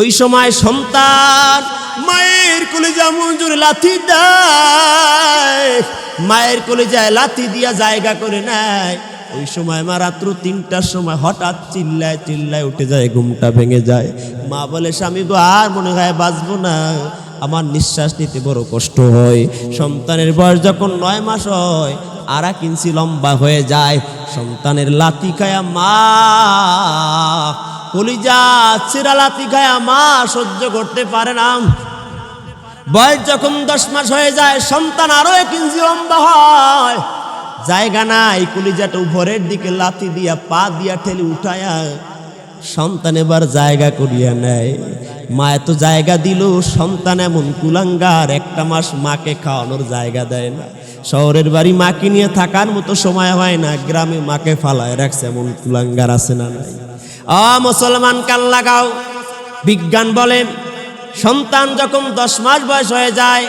ওই সময় সন্তান মায়ের কলিজা মঞ্জুর লাথি দেয়, মায়ের কলিজায় লাথি দিয়া জায়গা করে নেয়। ওই সময় মা রাত্র তিনটার সময় হঠাৎ চিল্লায় চিল্লায় উঠে যায়, ঘুমটা ভেঙে যায়। মা বলে, স্বামী গো, আর মনে হয় বাঁচবো না। আমার নিঃশ্বাস নিতে বড় কষ্ট হয়। সন্তানের বয়স যখন নয় মাস হয় আরা কিনছি লম্বা হয়ে যায়। সন্তানের লাথি খায়া মা কলিজা চিরা লাথি খায়া মা সহ্য করতে পারে না। বয়স যখন দশ মাস হয়ে যায়, সন্তান আরও এক ইঞ্চি লম্বা হয়। জায়গা নাই, কলিজাটা উপরের দিকে লাথি দিয়া, পা দিয়া ঠেলে উঠায়া সন্তান এবার জায়গা করিয়া নেয়। মা এত জায়গা দিল, সন্তান এমন কুলাঙ্গার, একটা মাস মাকে খাওয়ানোর জায়গা দেয় না। শহরের বাড়ি মাকে নিয়ে থাকার মতো সময় হয় না, গ্রামে মাকে ফালায় রাখছে, এমন কুলাঙ্গার আছে না নাই। আ মুসলমান কান লাগাও। বিজ্ঞান বলে সন্তান যখন দশ মাস বয়স হয়ে যায়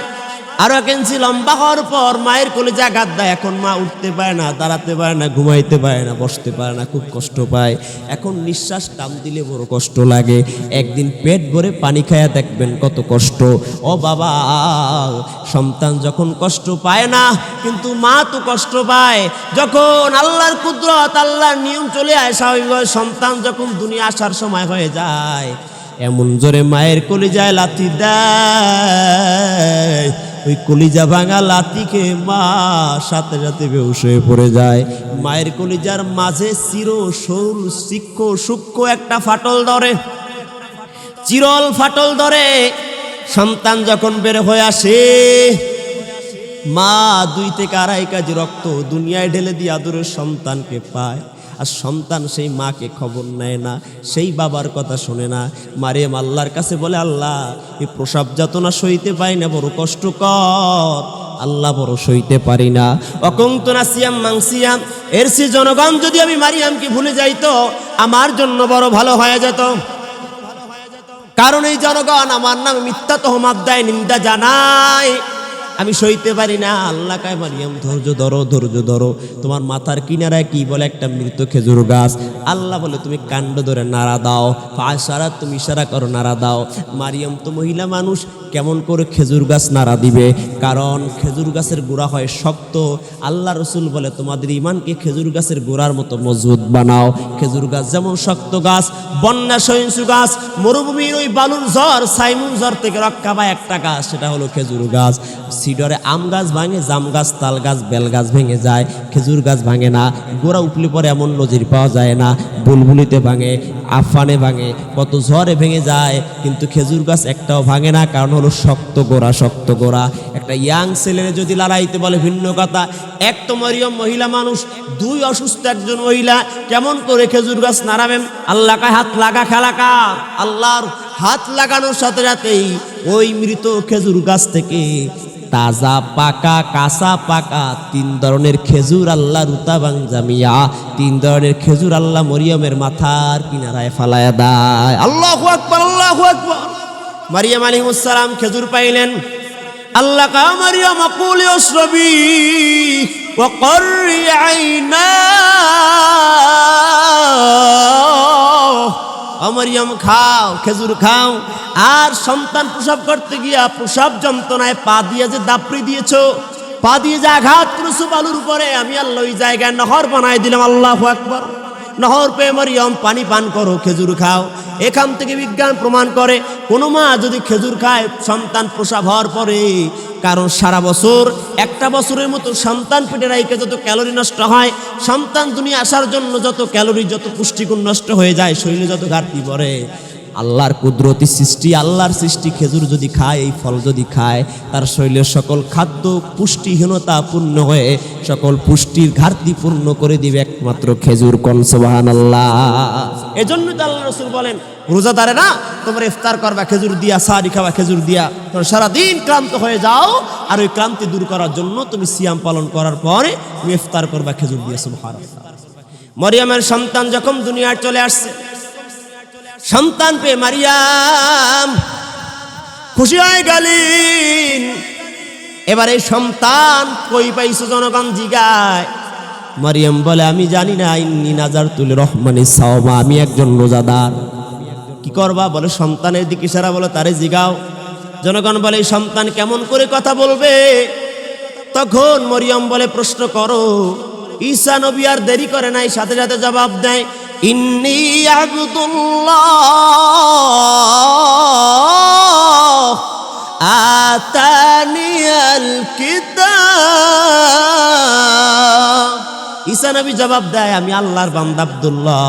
আরও এক ইঞ্চি লম্বা হওয়ার পর মায়ের কোলে জাগাত দেয় এখন মা উঠতে পারে না, দাঁড়াতে পারে না, ঘুমাইতে পারে না, বসতে পারে না, খুব কষ্ট পায়। এখন নিঃশ্বাস টান দিলে বড় কষ্ট লাগে। একদিন পেট ভরে পানি খায়া দেখবেন কত কষ্ট। ও বাবা, সন্তান যখন কষ্ট পায় না, কিন্তু মা তো কষ্ট পায়। যখন আল্লাহর কুদরত, আল্লাহর নিয়ম চলে আসে স্বাভাবিকভাবে সন্তান যখন দুনিয়া আসার সময় হয়ে যায়, এমন জোরে মায়ের কলিজায় লাথি দেয়। ওই কলিজা ভাঙা লাথিকে মা সাথে সাথে বেউস হয়ে পড়ে যায়। মায়ের কলিজার মাঝে চির সরু শিক্ষ সূক্ষ্ম একটা ফাটল ধরে। চিরল ফাটল ধরে, সন্তান যখন বের হয়ে আসে, মা দুই থেকে আড়াই কাজ রক্ত দুনিয়ায় ঢেলে দিয়ে আদরের সন্তানকে পায়। আর সন্তান সেই মাকে খবর নেয় না, সেই বাবার কথা শোনে না। মারিয়াম আল্লাহর কাছে বলে, আল্লাহ, এই প্রসাব যাতনা সইতে পাই না, বড় কষ্টকর আল্লাহ বড় সইতে পারি না। অকংতনা সিয়াম মাংসিয়াম, এর সে জনগণ যদি আমি মারিয়ামকে ভুলে যাইতো, আমার জন্য বড় ভালো হয়ে যেত। কারণ এই জনগণ আমার নামে মিথ্যা তহমাত দেয়, নিন্দা জানায়। আমি সইতে পারি না। আল্লাহ কায়, মারিয়াম, ধৈর্য ধরো ধৈর্য ধরো। তোমার মাথার কিনারায় কি বলে? একটা মৃত খেজুর গাছ। আল্লাহ বলে, তুমি কাণ্ড ধরে নাড়া দাও। সারা তুমি ইশারা করো, নাড়া দাও। মারিয়াম তো মহিলা মানুষ কেমন করে খেজুর গাছ নাড়া দিবে? কারণ খেজুর গাছের গোড়া হয় শক্ত। আল্লাহ রসুল বলে, তোমাদের ইমানকে খেজুর গাছের গোড়ার মতো মজবুত বানাও। খেজুর গাছ যেমন শক্ত গাছ, বন্যা সহিংসু গাছ, মরুভূমির ওই বালুর জ্বর সাইমুন জ্বর থেকে রক্ষা পায় একটা গাছ, সেটা হলো খেজুর গাছ। সিডরে আম গাছ ভাঙে, জাম গাছ, তাল গাছ, বেল গাছ ভেঙে যায়। খেজুর গাছ ভাঙে না, গোড়া উঠলে পরে এমন নজির পাওয়া যায় না। বুলবুলিতে ভাঙে, আফানে ভাঙে, কত ঝড়ে ভেঙে যায়। কিন্তু খেজুর গাছ একটাও ভাঙে না, কারণ হলো শক্ত গোড়া শক্ত গোড়া। একটা ইয়াং ছেলের যদি লড়াইতে বলে, ভিন্ন কথা। এক তো মরিয়ম মহিলা মানুষ, দুই অসুস্থ একজন মহিলা। কেমন করে খেজুর গাছ নাড়াবেন? আল্লাহ কায়, হাত লাগা খেলাকা আল্লাহর হাত লাগানোর সাথে সাথেই ওই মৃত খেজুর গাছ থেকে তাজা, পাকা, কাঁচা, পাকা তিন ধরনের খেজুর আল্লাহ রুতাবাং জামিয়া তিন ধরনের খেজুর আল্লাহ মরিয়মের মাথার কিনারায় ফালায়া দেয়। আল্লাহ আল্লাহ আকবর। মারিয়াম আলিমুসালাম খেজুর পাইলেন আল্লাহ কা মারিয়াম আকুল ইসরবি وقري عيناه অমরিয়ম খাও খেজুর খাও আর সন্তান প্রসব করতে গিয়া প্রসব যন্ত্রণায় পা দিয়ে যে দাপড়ি দিয়েছো পা দিয়ে যে আঘাত করেছো বালুর উপরে আমি আল্লাহ ওই জায়গায় নহর বানাই দিলাম আল্লাহ আকবর নহর পেয়ে মরিয়ম পানি পান করো খেজুর খাও। এখান থেকে বিজ্ঞান প্রমাণ করে কোনো মা যদি খেজুর খায়, সন্তান প্রসাব হওয়ার পরে কারণ সারা বছর একটা বছরের মতো সন্তান পেটে রাইকে যত ক্যালোরি নষ্ট হয়, সন্তান দুনিয়া আসার জন্য যত ক্যালোরি, যত পুষ্টিগুণ নষ্ট হয়ে যায়, শরীরে যত ঘাটতি পড়ে। আল্লাহর কুদরতি সৃষ্টি, আল্লাহর সৃষ্টি খেজুর যদি খায়, এই ফল যদি খায়, তার শরীরের সকল খাদ্য পুষ্টিহীনতা পূর্ণ হয়ে সকল পুষ্টির ঘাটতি পূর্ণ করে দিবে একমাত্র খেজুর কনসবাহান আল্লাহ এজন্য তো আল্লাহ রসুল বলেন, রোজাদারে না, তোমার ইফতার করবা, খেজুর দিয়া সারি খাবা, খেজুর দিয়া। তোমরা সারাদিন ক্লান্ত হয়ে যাও, আর ওই ক্লান্তি দূর করার জন্য তুমি সিয়াম পালন করার পরে তুমি ইফতার করবা খেজুর দিয়া, সুবহানাল্লাহ। মরিয়ামের সন্তান যখন দুনিয়ায় চলে আসছে সন্তান পেয়ে মারিয়াম। খুশি হয়ে গেলেন এবার সন্তান কই পাইছো জনগণ জিগায়। মারিয়াম বলে, আমি জানি না, ইন্নি নাজার তুলে রহমানি সাওমা, আমি একজন রোজাদার। কি করবা বলে, সন্তানের দিকে ইশারা বলে, তারে জিগাও। জনগণ বলে সন্তান কেমন করে কথা বলবে? তখন মরিয়ম বলে, প্রশ্ন করো, ঈসা নবী আর দেরি করে নাই, সাথে সাথে জবাব দেয়। ইন্নি আবদুল্লাহ আতানিয়াল নবী জবাব দেয়, আমি আল্লাহর বান্দা আব্দুল্লাহ।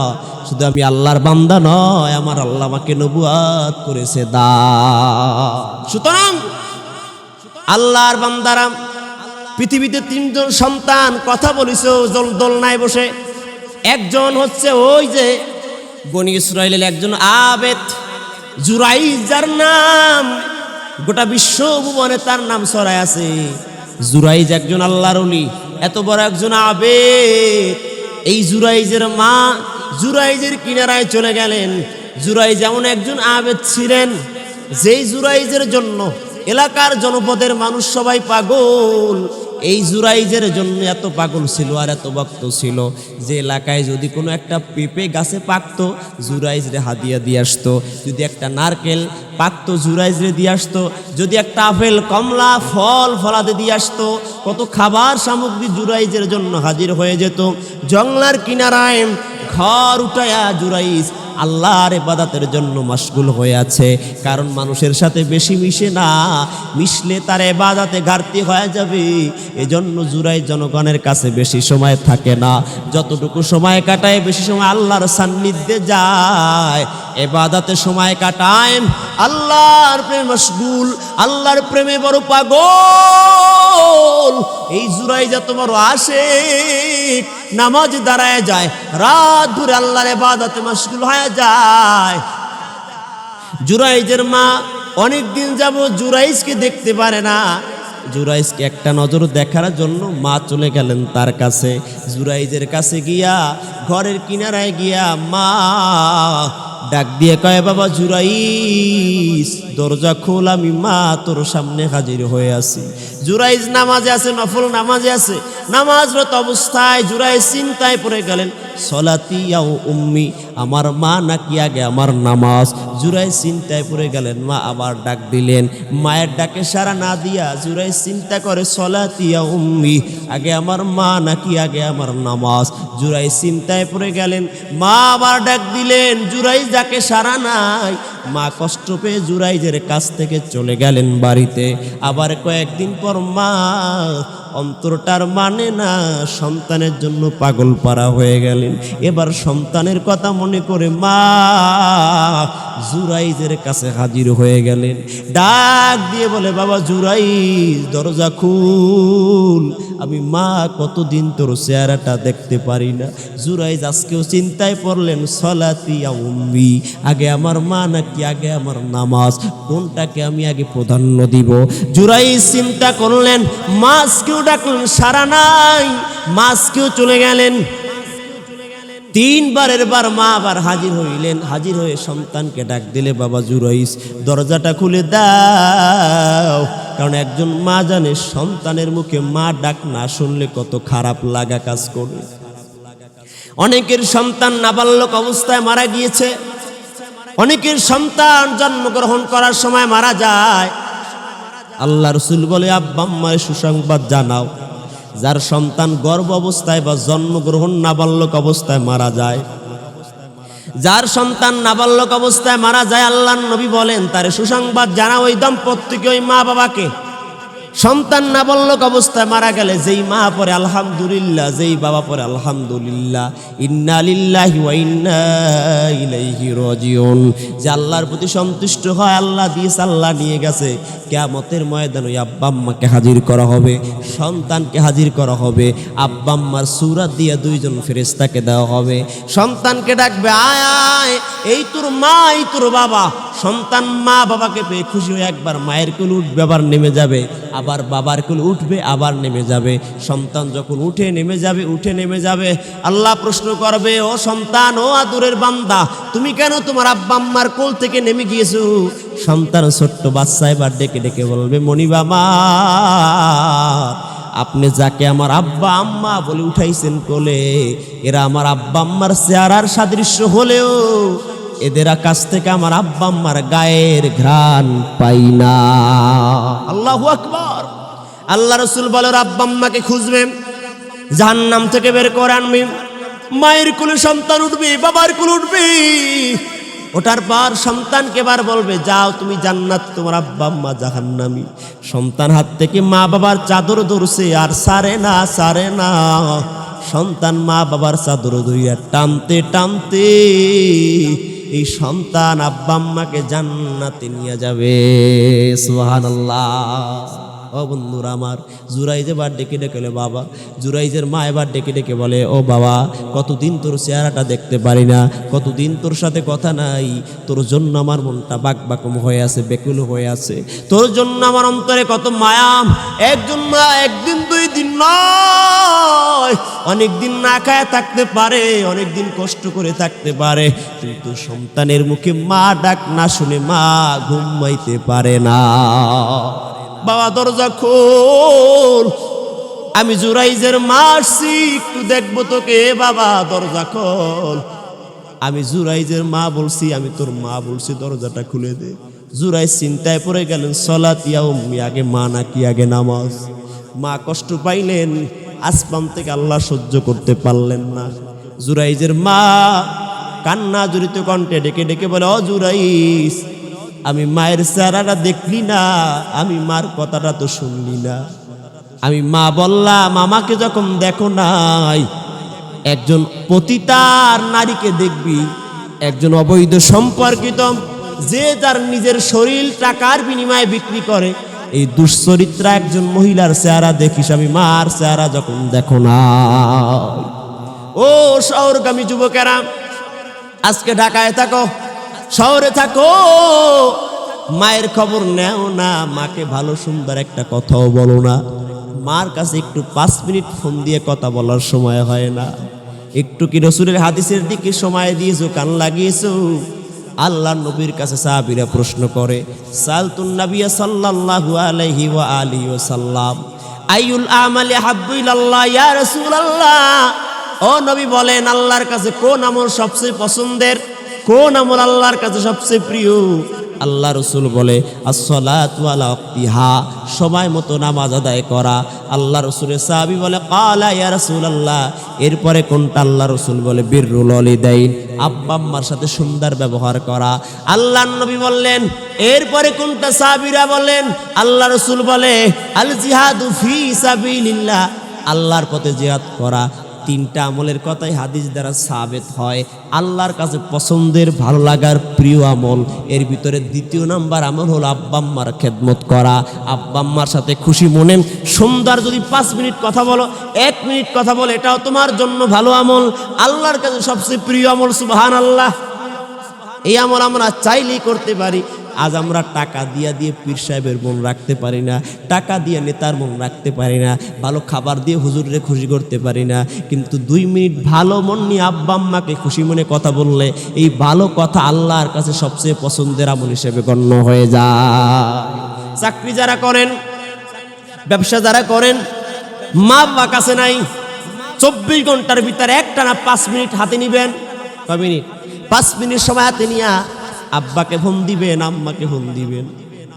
শুধু আমি আল্লাহর বান্দা নয়, আমার আল্লাহ আমাকে নবুয়াত করেছে, দা। সুতরাং আল্লাহর বান্দারাম পৃথিবীতে তিনজন সন্তান কথা বলিস দোলনায় বসে। একজন হচ্ছে ওই যে বনি ইসরায়েলের একজন আবেদ জুরাইজ যার নাম। গোটা বিশ্ব ভুবনে তার নাম ছড়ায় আছে। জুরাইজ একজন আল্লাহর অলি এত বড় একজন আবেদ। এই জুরাইজের মা জুরাইজের কিনারায় চলে গেলেন। জুরাইজ এমন একজন আবেদ ছিলেন যেই জুরাইজের জন্য এলাকার জনপদের মানুষ সবাই পাগল। এই জুরাইজের জন্য এত পাগল ছিল আর এত ভক্ত ছিল যে এলাকায় যদি কোনো একটা পেঁপে গাছে পাকতো, জুরাইজরে হাদিয়া দিয়ে আসতো। যদি একটা নারকেল পাকতো, জুরাইজরে দিয়ে আসতো। যদি একটা আপেল, কমলা, ফল ফলাতে দিয়ে আসতো, কত খাবার সামগ্রী জুরাইজের জন্য হাজির হয়ে যেত। জংলার কিনারায় ঘর উঠায়া জুরাইজ আল্লাহর এবাদাতের জন্য মশগুল হয়ে আছে। কারণ মানুষের সাথে বেশি মিশে না, মিশলে তার এবাদাতে ঘাটতি হয়ে যাবে। এজন্য জুরাই জনগণের কাছে বেশি সময় থাকে না। যতটুকু সময় কাটায়, বেশি সময় আল্লাহর সান্নিধ্যে যায়। এবাদাতে সময় কাটায়, আল্লাহর প্রেম মশগুল, আল্লাহর প্রেমে বড় পাগল। এই জুরাই যা তোমার আসে নামাজ দাঁড়ায় যায়, রাত ধরে আল্লাহর এবাদাতে মশগুল হয়ে যায়। জুরাইজের মা অনেক দিন যাব জুরাইজকে দেখতে পারে না। জুরাইজকে একটা নজর দেখার জন্য মা চলে গেলেন তার কাছে। জুরাইজের কাছে গিয়া ঘরের কিনারায় গিয়া মা ডাক দিয়ে কয়, বাবা জুরাইজ, দরজা খোল, আমি মা তোর সামনে হাজির হয়ে আছি। জুরাইজ নামাজে আছে, নফল নামাজে আছে। নামাজরত অবস্থায় জুড়ায় চিন্তায় পড়ে গেলেন সলাতিয়াও উম্মি আমার মা নাকি আগে আমার নামাজ জুরাই চিন্তায় পড়ে গেলেন, মা আবার ডাক দিলেন। মায়ের ডাকে সারা না দিয়া জুরাই চিন্তা করে, সলাতি আও উম্মি, আগে আমার মা নাকি আগে আমার নামাজ? জুরাই চিন্তায় পড়ে গেলেন, মা আবার ডাক দিলেন। জুরাই যাকে সারা নাই, মা কষ্ট পেয়ে জুরাইজের কাছ থেকে চলে গেলেন বাড়িতে। আবার কয়েকদিন পর মা অন্তরটার মানে না, সন্তানের জন্য পাগল পাড়া হয়ে গেলেন। এবার সন্তানের কথা মনে করে, মা জুরাইজের কাছে হাজির হয়ে গেলেন। ডাক দিয়ে বলে, বাবা জুরাইজ, দরজা খুল। আমি মা, কতদিন তোর চেহারাটা দেখতে পারি না। জুরাইজ আজকেও চিন্তায় পড়লেন, সলাতি উম্মি, আগে আমার মা নাকি আগে আমার নামাজ? কোনটাকে আমি আগে প্রাধান্য দিব? জুরাইজ চিন্তা করলেন মাছকেও ডাকলেন, সারা নাই। মাছকেও চলে গেলেন। তিনবারের বার মা আবার হাজির হইলেন। হাজির হয়ে সন্তানকে ডাক দিলে, বাবা জুরাইস, দরজাটা খুলে দাও। কারণ একজন মা জানে, সন্তানের মুখে মা ডাক না শুনলে কত খারাপ লাগা কাজ করবে। অনেকের সন্তান নাবালক অবস্থায় মারা গিয়েছে। অনেকের সন্তান জন্মগ্রহণ করার সময় মারা যায়। আল্লাহ রসুল বলে আব্বাম্মার সুসংবাদ জানাও। যার সন্তান গর্ভ অবস্থায় বা জন্মগ্রহণ নাবাল্যক অবস্থায় মারা যায়। যার সন্তান নাবাল্যক অবস্থায় মারা যায় আল্লাহ নবী বলেন, তার সুসংবাদ জানা ওই দম্পতিকে, ওই মা বাবাকে সন্তান নাবালক অবস্থায় মারা গেলে, যেই মা পরে আলহামদুলিল্লাহ, যেই বাবা পরে আলহামদুলিল্লাহ, ইন্না লিল্লাহি ওয়া ইন্না ইলাইহি যে আল্লাহর প্রতি সন্তুষ্ট হয়, আল্লাহ দিয়েস আল্লাহ নিয়ে গেছে। কিয়ামতের ময়দান ওই আব্বা আম্মাকে হাজির করা হবে, সন্তানকে হাজির করা হবে। আব্বা আম্মার দিয়ে দুইজন ফেরেশতাকে দেওয়া হবে। সন্তানকে ডাকবে, আয় আয়, এই তোর মা, এই তোর বাবা। সন্তান মা বাবাকে পেয়ে খুশি হয়ে একবার মায়ের কোল উঠবে, আবার নেমে যাবে। আবার বাবার কোল উঠবে, আবার নেমে যাবে। সন্তান যখন উঠে নেমে যাবে, উঠে নেমে যাবে। আল্লাহ প্রশ্ন করবে, ও সন্তান, ও আদুরের বান্দা, তুমি কেন তোমার আব্বা আম্মার কোল থেকে নেমে গিয়েছো? সন্তান ছোট্ট বাচ্চা এবার ডেকে ডেকে বলবে, মনিবা মা, আপনি যাকে আমার আব্বা আম্মা বলে উঠাইছেন কোলে, এরা আমার আব্বা আম্মার চেহারার সাদৃশ্য হলেও এদের কাছ থেকে আমার আব্বা আম্মার গায়ের ঘ্রাণ পাই না। আল্লাহু আকবার। আল্লাহ রসুল বলে আব্বা আম্মাকে খুঁজবে, জাহান্নাম থেকে বের করে আনবে, মায়ের কুলে সন্তান উঠবে, বাবার কুলে উঠবে। ওটার পর সন্তানকে বার বলবে, যাও তুমি জান্নাত, তোমার আব্বা আম্মা জাহান্নামি। সন্তান হাত থেকে মা বাবার চাদর ধরছে, আর সারে না সারে না। সন্তান মা বাবার চাদর ধরিয়া টানতে টানতে এই সন্তান আব্বা আম্মাকে জান্নাতে নিয়ে যাবে। সুবহানাল্লাহ। ও বন্ধুরা আমার জুরাইজ এবার ডেকে ডেকেলে বাবা। জুরাইজের মা এবার ডেকে ডেকে বলে, ও বাবা, কতদিন তোর চেহারাটা দেখতে পারি না, কতদিন তোর সাথে কথা নাই, তোর জন্য আমার মনটা বাক বাকম হয়ে আছে, বেকুল হয়ে আছে। তোর জন্য আমার অন্তরে কত মায়াম একজন না একদিন দুই দিন নয় অনেক দিন না খায় থাকতে পারে অনেক দিন কষ্ট করে থাকতে পারে, কিন্তু সন্তানের মুখে মা ডাক না শুনে মা ঘুমাইতে পারে না। বাবা দরজা খোল। আমি জুরাইজের মারছি একটু দেখব তোকে, বাবা, দরজা খোল। আমি জুরাইজের মা বলছি, আমি তোর মা বলছি, দরজাটা খুলে দে। জুরাই চিন্তায় পড়ে গেলেন সলাতিয়া উম্মি, আগে মা নাকি আগে নামাজ? মা কষ্ট পাইলেন, আসমান থেকে আল্লাহ সহ্য করতে পারলেন না। জুরাইজের মা কান্না জড়িত কণ্ঠে ডেকে ডেকে বলে অ জুরাইস আমি মায়ের চেহারাটা দেখলি না, আমি মার কথাটা তো শুনলি না। আমি মা বললাম, আমাকে যখন দেখো নাই, একজন পতিতার নারীকে দেখবি, একজন অবৈধ সম্পর্কিত, যে তার নিজের শরীর টাকার বিনিময়ে বিক্রি করে। এই দুশ্চরিত্রা একজন মহিলার চেহারা দেখিস, আমি মার চেহারা যখন দেখো না ও শহরগামী যুবকেরা, আজকে ঢাকায় থাকো। শহরে থাকো। মায়ের খবর নেও না, মাকে ভালো সুন্দর একটা কথাও বলো না। মার কাছে একটু পাঁচ মিনিট ফোন দিয়ে কথা বলার সময় হয় না। একটু কি রসুলের হাদিসের দিকে সময় দিয়েছ, কান লাগিয়েছো? আল্লাহ নবীর কাছে সাহাবীরা প্রশ্ন করে, সালতুন নাবিয়া সাল্লাল্লাহু আলাইহি ওয়া আলিহি ওয়া সাল্লাম আইউল আমালি হাব্বু ইলাল্লাহ, ইয়া রাসূলুল্লাহ? ও নবী বলেন, আল্লাহর কাছে কোন আমল সবচেয়ে পছন্দের? কোন আমল আল্লাহর কাছে সবচেয়ে প্রিয়? আল্লাহ রসুল বলে আসলাতিহা সময় মতো নামাজ আদায় করা। আল্লাহ রসুলের সাহাবি বলে, কালা ইয়া রসুল আল্লাহ এরপরে কোনটা আল্লাহ রসুল বলে, বীররুল অলিদাইন আব্বা আম্মার সাথে সুন্দর ব্যবহার করা। আল্লাহ নবী বললেন, এরপরে কোনটা সাহাবিরা বলেন? আল্লাহ রসুল বলে, আল জিহাদু ফি সাবিলিল্লাহ আল্লাহর পথে জিহাদ করা। তিনটা আমলের কথাই হাদিস দ্বারা সাবেত হয়। আল্লাহর কাছে পছন্দের, ভালো লাগার প্রিয় আমল। এর ভিতরে দ্বিতীয় নাম্বার আমল হলো আব্বাম্মার খেদমত করা। আব্বাম্মার সাথে খুশি মনে সুন্দর যদি পাঁচ মিনিট কথা বলো, এক মিনিট কথা বলো, এটাও তোমার জন্য ভালো আমল। আল্লাহর কাছে সবচেয়ে প্রিয় আমল সুবাহান আল্লাহ এই আমল আমরা চাইলেই করতে পারি। আজ আমরা টাকা দিয়া দিয়ে পীর সাহেবের মন রাখতে পারি না, টাকা দিয়ে নেতার মন রাখতে পারি না, ভালো খাবার দিয়ে হুজুরে খুশি করতে পারি না, কিন্তু দুই মিনিট ভালো মন নিয়ে আব্বা আম্মাকে খুশি মনে কথা বললে এই ভালো কথা আল্লাহর কাছে সবচেয়ে পছন্দের আমল হিসেবে গণ্য হয়ে যায়। চাকরি যারা করেন, ব্যবসা যারা করেন, মা বাবা কাছে নাই, চব্বিশ ঘণ্টার ভিতরে একটা না পাঁচ মিনিট হাতে নিবেন। কয় মিনিট? পাঁচ মিনিট সময় হাতে নিয়া আব্বাকে ফোন দিবেন, আম্মাকে ফোন দিবেন।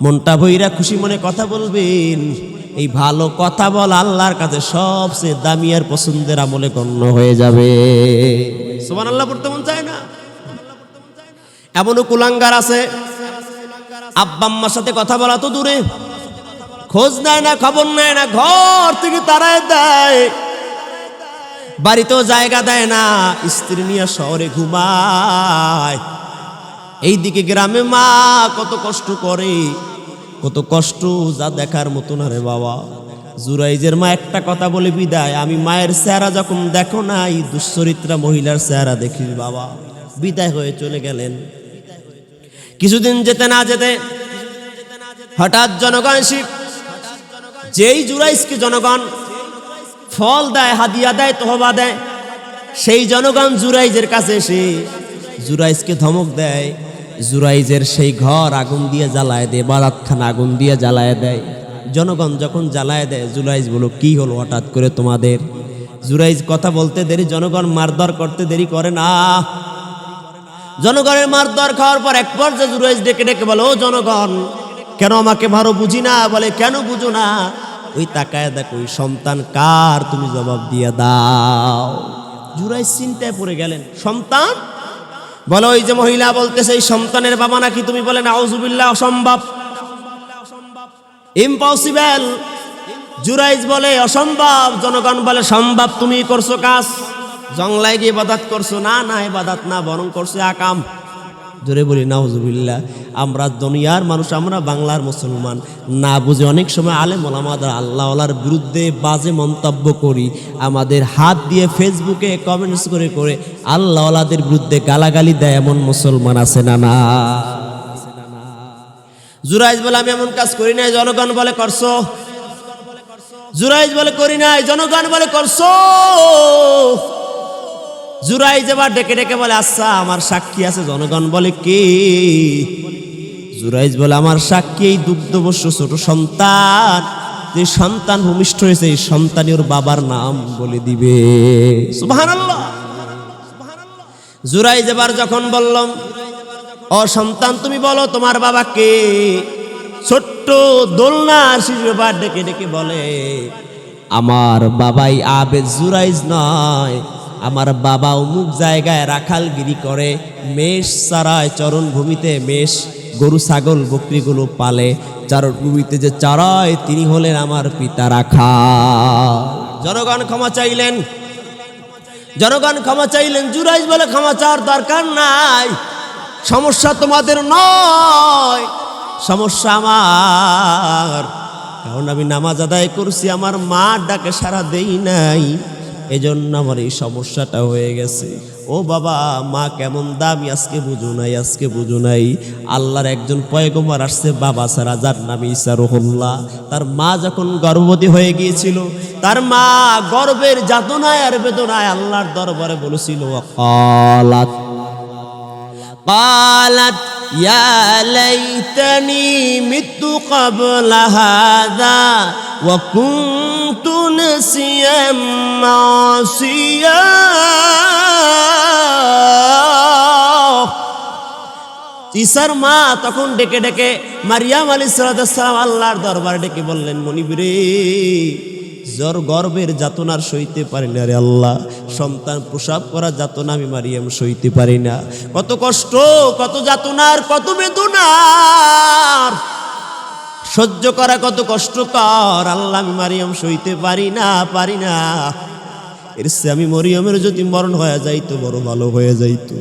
মনটা ভৈরা খুশি মনে কথা বলবেন। এই ভালো কথা বল আল্লাহর কাছে সবচেয়ে দামি আর পছন্দের আমলে গণ্য হয়ে যাবে। সোমান আল্লাহ পড়তে মন চায় না? এমনও কুলাঙ্গার আছে। আব্বা, আম্মার সাথে কথা বলা তো দূরে। খোঁজ নেয় না, খবর নেয় না, ঘর থেকে তারায় দেয়। বাড়িতেও জায়গা দেয় না, স্ত্রী নিয়ে শহরে ঘুমায়। এইদিকে গ্রামে মা কত কষ্ট করে, কত কষ্ট যা দেখার মতো না রে বাবা। জুরাইজের মা একটা কথা বলে বিদায়, আমি মায়ের চেহারা যখন দেখো না এই দুশ্চরিত্রা মহিলার চেহারা দেখিস বাবা। বিদায় হয়ে চলে গেলেন। কিছুদিন যেতে না যেতে হঠাৎ জনগণ শিব, যেই জুরাইজকে জনগণ ফল দেয়, হাদিয়া দেয়, তহবা দেয়, সেই জনগণ জুরাইজের কাছে এসে জুরাইজকে ধমক দেয় জুরাইজের সেই ঘর আগুন দিয়ে জ্বালায় দেয়, বারাতখানা আগুন দিয়ে জ্বালায় দেয়। জনগণ যখন জ্বালায় দেয়, জুরাইজ বলো, কি হলো হঠাৎ করে তোমাদের? জুরাইজ কথা বলতে দেরি, জনগণ মারধর করতে দেরি করে না। জনগণের মারধর খাওয়ার পর এক পর্যায়ে জুরাইজ ডেকে ডেকে বলে, ও জনগণ, কেন আমাকে ভালো বুঝি না? বলে, কেন বুঝো না? ওই তাকায় দেখো, ওই সন্তান কার? তুমি জবাব দিয়ে দাও। জুরাইজ চিন্তায় পড়ে গেলেন, সন্তান? বলো, ওই যে মহিলা বলতেছে, এই সন্তানের বাবা নাকি তুমি বলেন না অজুবিল্লা অসম্ভব। ইম্পসিবল জুরাইজ বলে, অসম্ভব। জনগণ বলে, সম্ভব তুমি করছ কাজ। জংলায় গিয়ে বাদাত করছ, না না এ বাদাত না, বরং করছ আকাম জোরে বলি, নাউজুবিল্লাহ। আমরা দুনিয়ার মানুষ, আমরা বাংলার মুসলমান। না বুঝে অনেক সময় আলেম ওলামাদের আল্লাহওয়ালার বিরুদ্ধে বাজে মন্তব্য করি। আমাদের হাত দিয়ে ফেসবুকে কমেন্টস করে করে আল্লাহওয়ালাদের বিরুদ্ধে গালাগালি দেয় এমন মুসলমান আছে না না? জুরাইজ বলে, আমি এমন কাজ করি নাই, জনগণ বলে করছ। জুরাইজ বলে, করি নাই, জনগণ বলে করছ। জুরাইজ এবার ডেকে ডেকে বলে আচ্ছা আমার সাক্ষী আছে জনগণ বলে কে? জুরাইজ বলে, আমার সাক্ষী এই দুগ্ধবস্য ছোট সন্তান। যে সন্তান ভূমিষ্ঠ হয়েছে, এই সন্তানই ওর বাবার নাম বলে দিবে। জুরাইজ এবার যখন বললাম ও সন্তান, তুমি বলো, তোমার বাবা কে? ছোট্ট দোলনা শিশু এবার ডেকে ডেকে বলে, আমার বাবাই আবে জুরাইজ নয়। আমার বাবা অমুক জায়গায় রাখালগিরি করে, মেষ চারায় চরণভূমিতে মেষ, গরু, ছাগল, বকরিগুলো পালে। চরণভূমিতে যে চড়ায়, তিনি হলেন আমার পিতা রাখা জনগণ ক্ষমা চাইলেন। জনগণ ক্ষমা চাইলেন। জুরাইজ বলে ক্ষমা চাওয়ার দরকার নাই। সমস্যা তোমাদের নয়। সমস্যা আমার। কারণ আমি নামাজ আদায় করছি, আমার মা ডাকে সারা দেই নাই। এজন্য আমার এই সমস্যাটা হয়ে গেছে। ও বাবা, মা কেমন দামি, আজকে বুঝো নাই, আজকে বুঝো নাই। আল্লাহর একজন পয়গমার আসছে, বাবা সারা যার নাম ইসা রহল্লা তার মা যখন গর্ভবতী হয়ে গিয়েছিল, তার মা গর্বের যাতনায় আর বেদনায় আল্লাহর দরবারে বলেছিল কালাত কালাত يا ليتني مت قبل هذا وكنت نسيا معصيا ঈসার মা তখন ডেকে ডেকে মারিয়াম আলী সালাম আল্লাহর দরবার ডেকে বললেন মনিবরে জ্বর গর্বের যাতনার সইতে পারি না রে আল্লাহ। সন্তান প্রসাব করা যাতনা আমি মারিয়াম সইতে পারি না। কত কষ্ট, কত যাতনার, কত বেদনার। সহ্য করা কত কষ্টকর, আল্লাহ আমি মারিয়াম সইতে পারি না পারি না। এর আমি মরিয়মের যদি মরণ হয়ে যাইতো, বড় ভালো হয়ে যাইতো।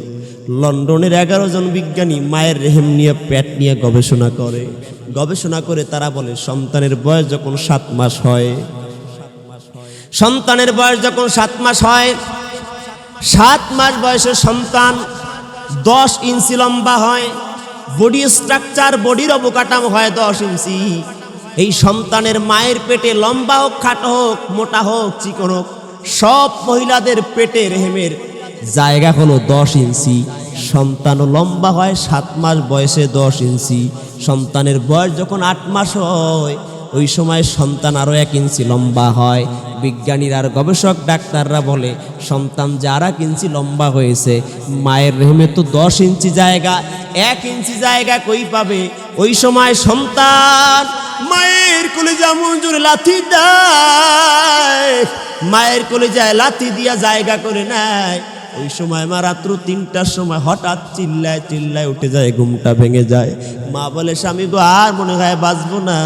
লন্ডনের এগারো জন বিজ্ঞানী মায়ের রেহেম নিয়ে প্যাট নিয়ে গবেষণা করে। গবেষণা করে তারা বলে, সন্তানের বয়স যখন সাত মাস হয় সন্তানের বয়স যখন সাত মাস হয়, সাত মাস বয়সের সন্তান দশ ইঞ্চি লম্বা হয় বডি স্ট্রাকচার বডির অবকাঠামো হয় দশ ইঞ্চি। এই সন্তানের মায়ের পেটে লম্বা হোক, খাটো হোক, মোটা হোক, চিকন হোক, সব মহিলাদের পেটে রেহেমের জায়গা হলো দশ ইঞ্চি। সন্তানও লম্বা হয়, সাত মাস বয়সে দশ ইঞ্চি। সন্তানের বয়স যখন আট মাস হয়, ওই সময় সন্তান আরও এক ইঞ্চি লম্বা হয়। বিজ্ঞানীরা আর গবেষক ডাক্তাররা বলে, সন্তান যারা ইঞ্চি লম্বা হয়েছে, মায়ের রেহেমে তো দশ ইঞ্চি জায়গা, এক ইঞ্চি জায়গা কই পাবে? ওই সময় সন্তান মায়ের কোলে যেমন জোরে লাথি দেয়, মায়ের কোলে যায় লাথি দিয়া জায়গা করে নেয়। ওই সময় মা রাত্র তিনটার সময় হঠাৎ চিল্লায় চিল্লায় উঠে যায়, ঘুমটা ভেঙে যায়। মা বলে, স্বামী গো, আর মনে হয় বাঁচবো না।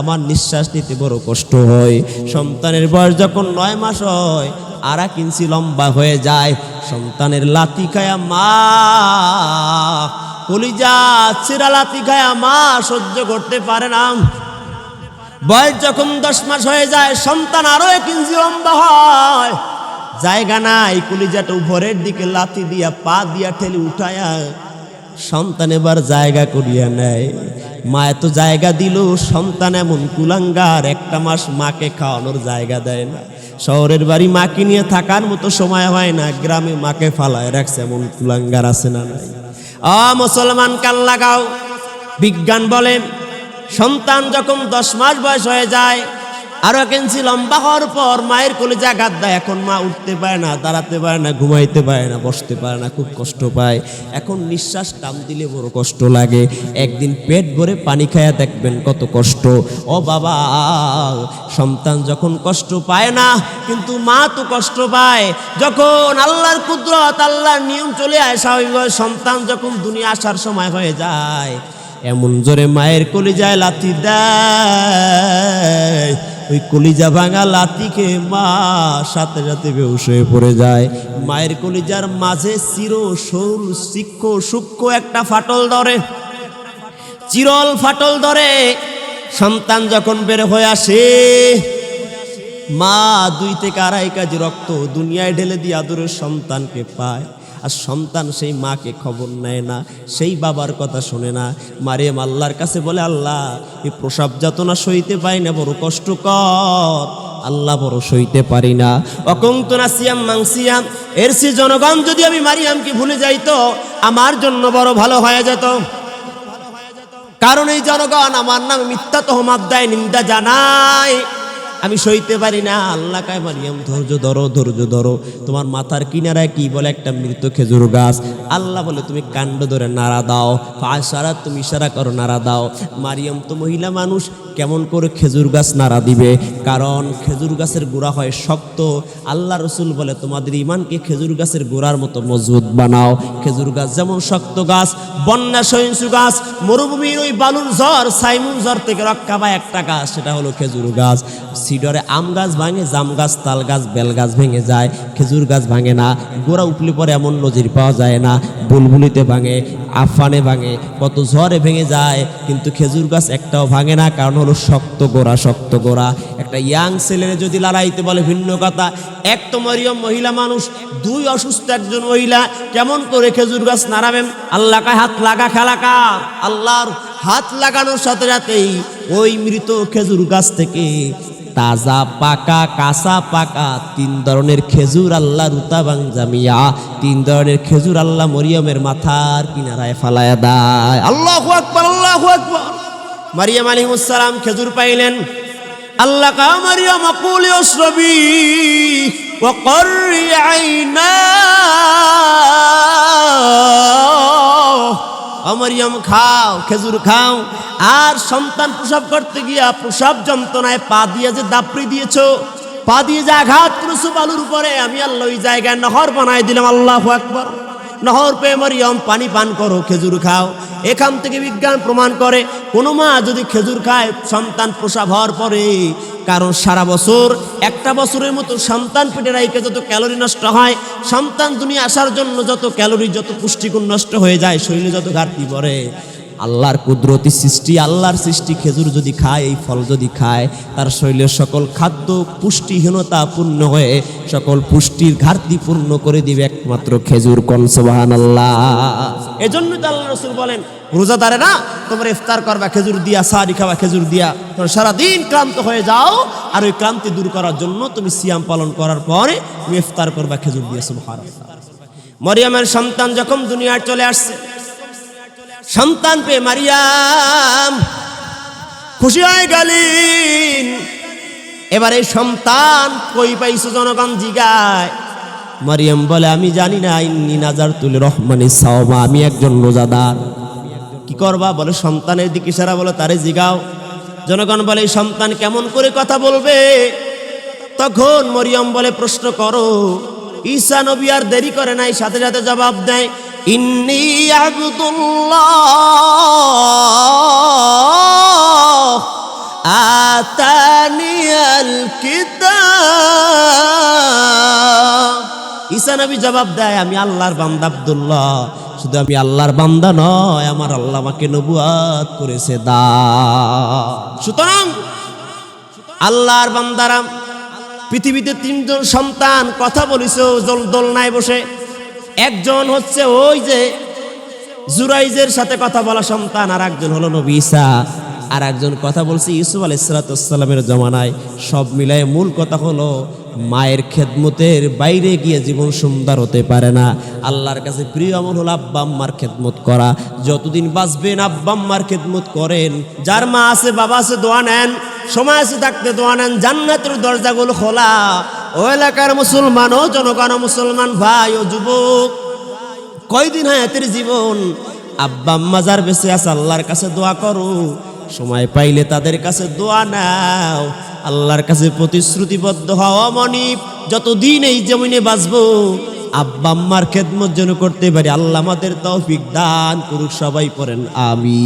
আমার নিঃশ্বাস নিতে বড় কষ্ট হয়। সন্তানের বয়স যখন নয় মাস হয় আর ইঞ্চি লম্বা হয়ে যায়। সন্তানের লাতি খায়া মা, কলিজা চিরা লাথি খায়া মা সহ্য করতে পারে না। বয়স যখন দশ মাস হয়ে যায়, সন্তান আরও এক ইঞ্চি লম্বা হয়। জায়গা নাই, কলিজাটা উপরের দিকে লাথি দিয়া, পা দিয়া ঠেলে উঠায়া সন্তান এবার জায়গা করিয়া নেয়। মা এত জায়গা দিল, সন্তান এমন কুলাঙ্গার, একটা মাস মাকে খাওয়ানোর জায়গা দেয় না। শহরের বাড়ি মাকে নিয়ে থাকার মতো সময় হয় না, গ্রামে মাকে ফালায় রাখছে এমন কুলাঙ্গার আছে না নাই। আ, মুসলমান কাল লাগাও। বিজ্ঞান বলেন, সন্তান যখন দশ মাস বয়স হয়ে যায় আরও এক ইঞ্চি লম্বা হওয়ার পর মায়ের কলেজে আঘাত দেয় এখন মা উঠতে পারে না, দাঁড়াতে পারে না, ঘুমাইতে পারে না, বসতে পারে না, খুব কষ্ট পায়। এখন নিঃশ্বাস টান দিলে বড় কষ্ট লাগে। একদিন পেট ভরে পানি খায়া দেখবেন কত কষ্ট। ও বাবা, সন্তান যখন কষ্ট পায় না, কিন্তু মা তো কষ্ট পায়। যখন আল্লাহর কুদরত, আল্লাহর নিয়ম চলে আসে স্বাভাবিকভাবে সন্তান যখন দুনিয়া আসার সময় হয়ে যায়, এমন জোরে মায়ের কলিজায় লাথি দেয়। ওই কলিজা ভাঙা লাথিকে মা সাথে সাথে বেউস হয়ে পড়ে যায়। মায়ের কলিজার মাঝে চির সরু সিক্ষ, সূক্ষ্ম একটা ফাটল ধরে। চিরল ফাটল ধরে, সন্তান যখন বের হয়ে আসে, মা দুই থেকে আড়াই কাজি রক্ত দুনিয়ায় ঢেলে দিয়ে আদরের সন্তানকে পায়। আর সন্তান সেই মাকে খবর নেয় না, সেই বাবার কথা শোনে না। মারিয়াম আল্লাহর কাছে বলে, আল্লাহ, এই প্রসাব যাতনা সইতে পাই না, বড় কষ্টকর আল্লাহ বড় সইতে পারি না। অকংতনা সিয়াম মাংসিয়াম এর সে জনগণ যদি আমি মারিয়ামকে ভুলে যাইতো, আমার জন্য বড় ভালো হয়ে যেত। কারণ এই জনগণ আমার নামে মিথ্যা তহমাত দেয়, নিন্দা জানায়। আমি সইতে পারি না। আল্লাহ কায়, মারিয়াম, ধৈর্য ধরো ধৈর্য ধরো। তোমার মাথার কিনারায় কি বলে? একটা মৃত খেজুর গাছ। আল্লাহ বলে, তুমি কাণ্ড ধরে নাড়া দাও। সারা তুমি ইশারা করো, নাড়া দাও। মারিয়াম, তো মহিলা মানুষ, কেমন করে খেজুর গাছ নাড়া দিবে? কারণ খেজুর গাছের গোড়া হয় শক্ত। আল্লাহ রসুল বলে, তোমাদের ইমানকে খেজুর গাছের গোড়ার মতো মজবুত বানাও। খেজুর গাছ যেমন শক্ত গাছ, বন্যা সহিংসু গাছ, মরুভূমির ওই বালুর ঝড়, সাইমুন ঝড় থেকে রক্ষা পায় একটা গাছ, সেটা হলো খেজুর গাছ। সিডরে আম গাছ ভাঙে, জাম গাছ, তাল গাছ, বেল গাছ ভেঙে যায়, খেজুর গাছ ভাঙে না, গোড়া উঠলে পরে এমন নজির পাওয়া যায় না, বুলবুলিতে ভাঙে, আফানে ভাঙে, কত ঝড়ে ভেঙে যায়, কিন্তু খেজুর গাছ একটাও ভাঙে না, কারণ হলো শক্ত গোড়া শক্ত গোড়া। একটা ইয়াং ছেলের যদি লড়াইতে বলে ভিন্ন কথা, এক তো মরিয়ম মহিলা মানুষ, দুই অসুস্থ একজন মহিলা, কেমন করে খেজুর গাছ নাড়াবেন? আল্লাহকে হাত লাগা খেলাকা আল্লাহর হাত লাগানোর সাথে সাথেই ওই মৃত খেজুর গাছ থেকে তাজা পাকা কাঁচা পাকা তিন ধরনের খেজুর আল্লাহ রুতাবাং জামিয়া তিন ধরনের খেজুর আল্লাহ মরিয়মের মাথার কিনারায় ফালায়া দেয় আল্লাহ আকবর আল্লাহ আকবর মারিয়াম আলিমুসালাম খেজুর পাইলেন আল্লাহ কা মারিয়াম আকুল অশ্রবি وقري عيناه অমরিয়ম খাও, খেজুর খাও। আর সন্তান প্রসব করতে গিয়া প্রসব যন্ত্রণায় পা দিয়ে যে দাপড়ি দিয়েছ, পা দিয়ে যে আঘাত করেছ, বালুর উপরে, আমি আল্লাহ ওই জায়গায় নহর বানাই দিলাম, আল্লাহ আকবর। নহর পেয়ে মরিয়ম পানি পান করো, খেজুর খাও। এখান থেকে বিজ্ঞান প্রমাণ করে, কোনো মা যদি খেজুর খায়, সন্তান পোষা হওয়ার পরে, কারণ সারা বছর, একটা বছরের মতো সন্তান পেটে রাইকে যত ক্যালোরি নষ্ট হয়, সন্তান দুনিয়া আসার জন্য যত ক্যালোরি, যত পুষ্টিগুণ নষ্ট হয়ে যায়, শরীরে যত ঘাটতি পড়ে। আল্লাহর কুদরতি সৃষ্টি, আল্লাহর সৃষ্টি খেজুর যদি খায়, এই ফল যদি খায়, তার শরীরের সকল খাদ্য পুষ্টিহীনতা পূর্ণ হয়ে সকল পুষ্টির ঘাটতি পূর্ণ করে দিবে একমাত্র খেজুর কনসবাহান আল্লাহ এজন্য তো আল্লাহ রসুল বলেন, রোজাদারে না, তোমার ইফতার করবা, খেজুর দিয়া সারি খাবা, খেজুর দিয়া, তোমরা সারাদিন ক্লান্ত হয়ে যাও, আর ওই ক্লান্তি দূর করার জন্য তুমি সিয়াম পালন করার পরে তুমি ইফতার করবা খেজুর দিয়া সুবহান মরিয়ামের সন্তান যখন দুনিয়ায় চলে আসছে সন্তান পেয়ে মারিয়াম। খুশি হয়ে গেলেন এবারে সন্তান কই পাইছো জনগণ জিগায়? মারিয়াম বলে, আমি জানি না, ইন্নি নাজার তুলে রহমানি সাওমা, আমি একজন রোজাদার। কি করবা বলে, সন্তানের দিকে ইশারা বলে, তারে জিগাও। জনগণ বলে, এই সন্তান কেমন করে কথা বলবে? তখন মরিয়ম বলে, প্রশ্ন করো, ঈসা নবী আর দেরি করে নাই, সাথে সাথে জবাব দেয়। ইন্নি আবদুল্লাহ আতানিয়াল নবী জবাব দেয়, আমি আল্লাহর বান্দা আব্দুল্লাহ। শুধু আমি আল্লাহর বান্দা নয়, আমার আল্লাহ আমাকে নবুয়াত করেছে, দা। সুতরাং আল্লাহর বান্দারাম পৃথিবীতে তিনজন সন্তান কথা বলিস দোলনায় বসে। একজন হচ্ছে ওই যে জুরাইজের সাথে কথা বলা সন্তান, আর একজন হলো নবী আর একজন কথা বলছি ইউসুফ আল ইসলাতামের জমানায়। সব মিলায় মূল কথা হলো, মায়ের খেদমতের বাইরে গিয়ে জীবন সুন্দর হতে পারে না। আল্লাহর কাছে প্রিয় আমল হলো আব্বা আম্মার খেদমত করা। যতদিন বাঁচবেন আব্বা আম্মার খেদমত করেন। যার মা আছে, বাবা আছে, দোয়া নেন। সময় আছে থাকতে দোয়া নেন। জান্নাতের দরজাগুলো খোলা। ও এলাকার মুসলমান, ও জনগণ মুসলমান, ভাই ও যুবক, কয়দিন হায়াতের জীবন? আব্বা যার বেঁচে আছে, আল্লাহর কাছে দোয়া করো। সময় পাইলে তাদের কাছে দোয়া নাও। আল্লাহর কাছে প্রতিশ্রুতিবদ্ধ হওয়া মনিপ যতদিন এই জমিনে বাঁচবো। আব্বা আম্মার খেদমত যেন করতে পারি, আল্লাহ আমাদের তৌফিক দান করুক, সবাই পড়েন আমি